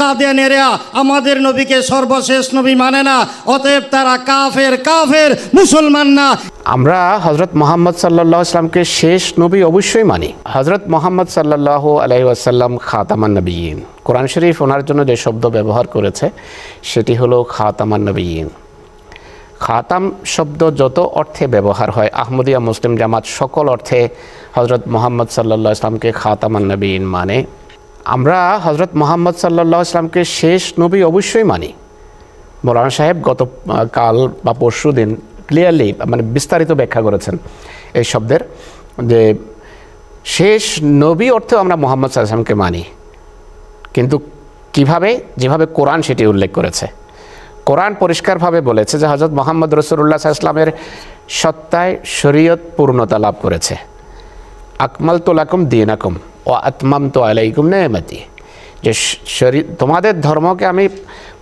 কাদিয়ানেরা আমাদের নবীকে সর্বশেষ নবী মানে না। অতএব তারা কাফের কাফের, মুসলমান না। আমরা হজরত মোহাম্মদ সাল্লাহ আসলামকে শেষ নবী অবশ্যই মানি। হজরত মোহাম্মদ সাল্লাহ আলহি আসাল্লাম খাতামান নবীন। কোরআন শরীফ ওনার জন্য যে শব্দ ব্যবহার করেছে, সেটি হলো খাতামান নবীন। খাতাম শব্দ যত অর্থে ব্যবহার হয়, আহমদিয়া মুসলিম জামাত সকল অর্থে হজরত মোহাম্মদ সাল্লাহ ইসলামকে খাতামান নবীন মানে। আমরা হজরত মোহাম্মদ সাল্লাহ ইসলামকে শেষ নবী অবশ্যই মানি। মৌলানা সাহেব গত কাল বা পরশু দিন ক্লিয়ারলি মানে বিস্তারিত ব্যাখ্যা করেছেন এই শব্দের যে শেষ নবী অর্থে আমরা মোহাম্মদ সাল্লামকে মানি। কিন্তু কীভাবে, যেভাবে কোরআন সেটি উল্লেখ করেছে। কোরআন পরিষ্কারভাবে বলেছে যে হজরত মোহাম্মদ রসুল্লাহ ইসলামের সত্তায় শরীয়ত পূর্ণতা লাভ করেছে। আকমাল তোলাকুম দিনাকুম। ও আত্মাম তো আলাইকুম নেমতি যে শ- শরী তোমাদের ধর্মকে আমি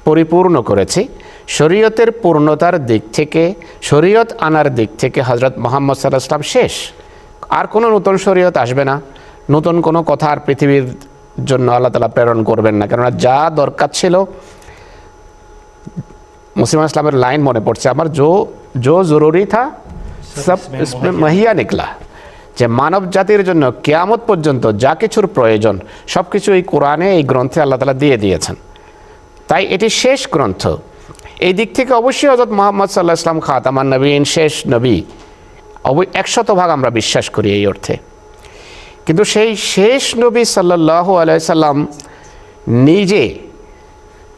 পরিপূর্ণ করেছি। শরীয়তের পূর্ণতার দিক থেকে শরীয়ত আনার দিক থেকে হজরত মোহাম্মদ সাল্লাহ ইসলাম শেষ। আর কোনো নতুন শরীয়ত আসবে না। নতুন কোনো কথা আর পৃথিবীর জন্য আল্লাহ তালা প্রেরণ করবেন না। কেননা যা দরকার ছিল মুসলিম ইসলামের লাইন মনে পড়ছে আমার জো জো জরুরি থা সব মহিয়া নিকলা। যে মানব জাতির জন্য কেয়ামত পর্যন্ত যা কিছুর প্রয়োজন সব কিছু এই কোরআনে, এই গ্রন্থে আল্লাহ তালা দিয়ে দিয়েছেন। তাই এটি শেষ গ্রন্থ। এই দিক থেকে অবশ্যই হজরত মোহাম্মদ সাল্লাহ ইসলাম খাতামান নবীন শেষ নবী। অব একশত ভাগ আমরা বিশ্বাস করি এই অর্থে। কিন্তু সেই শেষ নবী সাল্লাহ আলাইসাল্লাম নিজে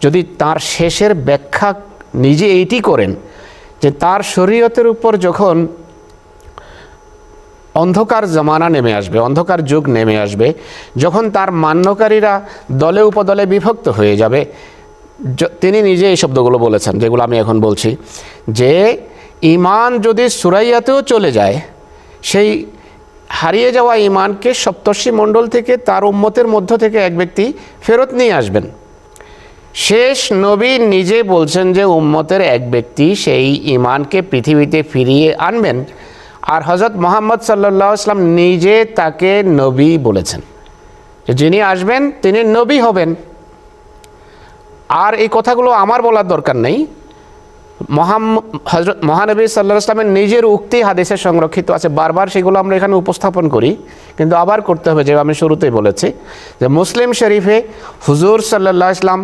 যদি তার শেষের ব্যাখ্যা নিজে এইটি করেন যে তার শরীয়তের উপর যখন অন্ধকার জমানা নেমে আসবে, অন্ধকার যুগ নেমে আসবে। যখন তার মান্যকারীরা দলে উপদলে বিভক্ত হয়ে যাবে তিনি নিজে এই শব্দগুলো বলেছেন, যেগুলো আমি এখন বলছি। যে ইমান যদি সুরাইয়াতেও চলে যায়, সেই হারিয়ে যাওয়া ইমানকে সপ্তর্ষি মণ্ডল থেকে তার উম্মতের মধ্য থেকে এক ব্যক্তি ফেরত নিয়ে আসবেন। শেষ নবী নিজে বলছেন যে উম্মতের এক ব্যক্তি সেই ইমানকে পৃথিবীতে ফিরিয়ে আনবেন। আর হজরত মোহাম্মদ সাল্লাহ আসলাম নিজে তাকে নবী বলেছেন। যিনি আসবেন, তিনি নবী হবেন। আর এই কথাগুলো আমার বলার দরকার নেই। মহাম হজরত মহানবী সাল্লাহ ইসলামের নিজের উক্তি হাদিসে সংরক্ষিত আছে। বারবার সেগুলো আমরা এখানে উপস্থাপন করি, কিন্তু আবার করতে হবে যে আমি শুরুতেই বলেছি, যে মুসলিম শরীফে হুজুর সাল্লাহ ইসলাম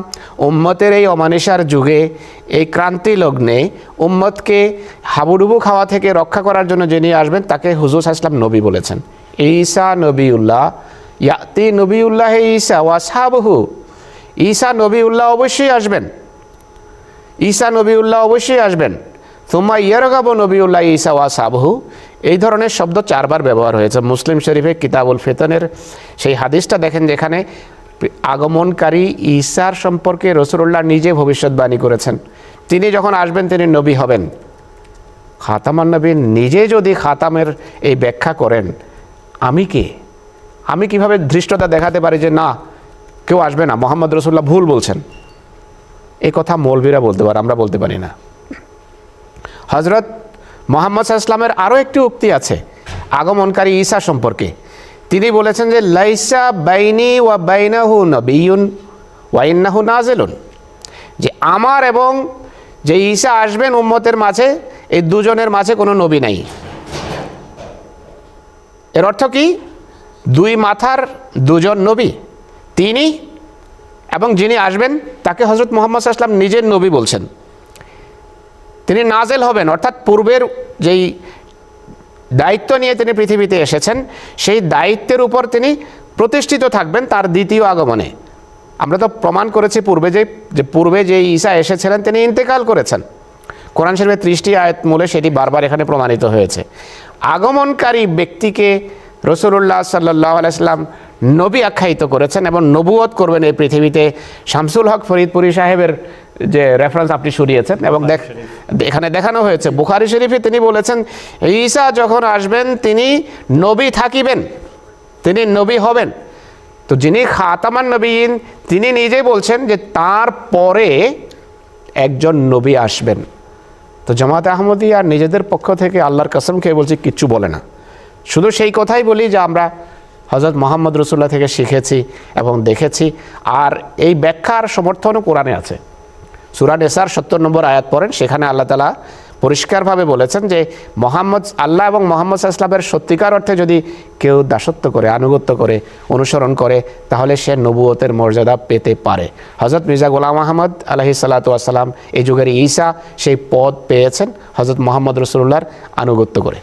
উম্মতের এই অমানিসার যুগে এই ক্রান্তি লগ্নে উম্মতকে হাবুডুবু খাওয়া থেকে রক্ষা করার জন্য যিনি আসবেন, তাকে হুজুর ইসলাম নবী বলেছেন। ঈসা নবীউল্লাহ, ইয়াতি নবীউল্লাহ ঈসা ওয়াসাবহু ঈসা নবীউল্লাহ অবশ্যই আসবেন। ঈসা নবীউল্লাহ অবশ্যই আসবেন। তোমা ইয়ারগাবো নবীউল্লাহ ঈসা ওয়া সাবহু। এই ধরনের শব্দ চারবার ব্যবহার হয়েছে। মুসলিম শরীফে কিতাবুল ফেতনের সেই হাদিসটা দেখেন যেখানে আগমনকারী ঈসার সম্পর্কে রসুল্লাহ নিজে ভবিষ্যৎবাণী করেছেন। তিনি যখন আসবেন, তিনি নবী হবেন। খাতামান নবী নিজে যদি খাতামের এই ব্যাখ্যা করেন, আমি কে? আমি কীভাবে ধৃষ্টতা দেখাতে পারি যে না, কেউ আসবে না? মোহাম্মদ রসুল্লাহ ভুল বলছেন। কথা মৌলভীরা বলতে পারে, আমরা বলতে পারি না। হজরত মোহাম্মদ ইসলামের আরও একটি উক্তি আছে আগমনকারী ঈসা সম্পর্কে। তিনি বলেছেন যে, লাইসা বাইনি ওয়া বাইনাহু নবিউন ওয়াইন্নাহু নাজেলুন। যে আমার এবং যে ঈসা আসবেন উম্মতের মাঝে, এই দুজনের মাঝে কোনো নবী নাই। এর অর্থ কি? দুই মাথার দুজন নবী, তিনি এবং যিনি আসবেন, তাকে হজরত মোহাম্মদ আসলাম নিজের নবী বলছেন। তিনি নাজেল হবেন, অর্থাৎ পূর্বের যেই দায়িত্ব নিয়ে তিনি পৃথিবীতে এসেছেন, সেই দায়িত্বের উপর তিনি প্রতিষ্ঠিত থাকবেন তার দ্বিতীয় আগমনে। আমরা তো প্রমাণ করেছি পূর্বে যে যে পূর্বে যে ঈসা এসেছিলেন, তিনি ইন্তেকাল করেছেন। কোরআন শরীফের ত্রিশটি আয়াত মূলে সেটি বারবার এখানে প্রমাণিত হয়েছে। আগমনকারী ব্যক্তিকে রসুল্লাহ সাল্লাহ আলাইসাল্লাম নবী আখ্যায়িত করেছেন এবং নবুয়ত করবেন এই পৃথিবীতে। শামসুল হক ফরিদপুরি সাহেবের যে রেফারেন্স আপনি শুনিয়েছেন এবং দেখ এখানে দেখানো হয়েছে। বুখারি শরীফে তিনি বলেছেন ঈসা যখন আসবেন তিনি নবী থাকিবেন। তিনি নবী হবেন। তো যিনি খাতামান নবীন তিনি নিজেই বলছেন যে তার পরে একজন নবী আসবেন। তো জামাতে আহমদী আর নিজেদের পক্ষ থেকে আল্লাহর কসম খেয়ে বলছি কিচ্ছু বলে না। শুধু সেই কথাই বলি যে আমরা হজরত মোহাম্মদ রসুল্লাহ থেকে শিখেছি এবং দেখেছি। আর এই ব্যাখ্যার সমর্থনও কোরআনে আছে। সুরা নেসার সত্তর নম্বর আয়াত পড়েন, সেখানে আল্লাহ তালা পরিষ্কারভাবে বলেছেন যে, মোহাম্মদ, আল্লাহ এবং মোহাম্মদ ইসলামের সত্যিকার অর্থে যদি কেউ দাসত্ব করে, আনুগত্য করে, অনুসরণ করে, তাহলে সে নবুয়তের মর্যাদা পেতে পারে। হজরত মির্জা গোলাম আহমদ আলহি সাল্লাতু আসসালাম এই যুগের ঈসা সেই পদ পেয়েছেন হজরত মোহাম্মদ রসুল্লাহর আনুগত্য করে।